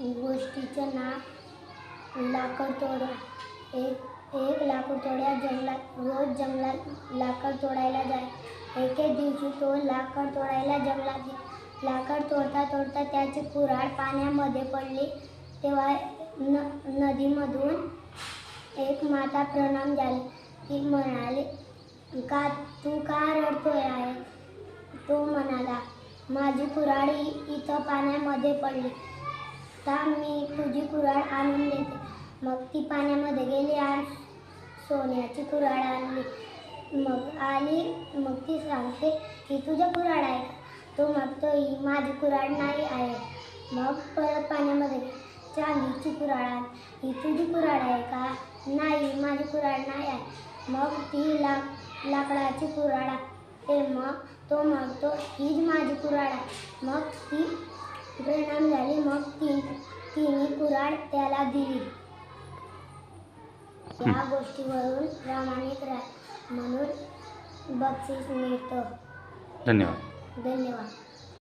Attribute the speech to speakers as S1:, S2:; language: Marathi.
S1: गोष्टीचं नाव लाकडतोड्या एक एक लाकडतोड्या जंगलात रोज जंगलात लाकड तोडायला जाय. एके दिवशी तो लाकड तोडायला जंगलात लाकड तोडता तोडता त्याची कुऱ्हाड पाण्यामध्ये पडली. तेव्हा न नदीमधून एक माता प्रणाम झाली. ती म्हणाली का तू का रडतोय आहे? तो म्हणाला माझी कुऱ्हाड इथं पाण्यामध्ये पडली. का मी तुझी कुऱ्हाड आणून देते. मग ती पाण्यामध्ये गेली आणि सोन्याची कुऱ्हाड आणली. मग आली मग ती सांगते की तुझं कुऱ्हाड आहे तो म्हणतो ही माझी कुऱ्हाड नाही आहे. मग परत पाण्यामध्ये चांदीची कुऱ्हाड ही तुझी कुऱ्हाड आहे का? नाही माझी कुऱ्हाड नाही आहे. मग ती लाक लाकडाची कुऱ्हाड ते मग तो म्हणतो हीच माझी कुऱ्हाड आहे. मग ती प्रेरणा तिने कुऱ्हाड त्याला दिली. या गोष्टीवरून प्रामाणिक राहा म्हणून बक्षीस मिळतं.
S2: धन्यवाद.
S1: धन्यवाद.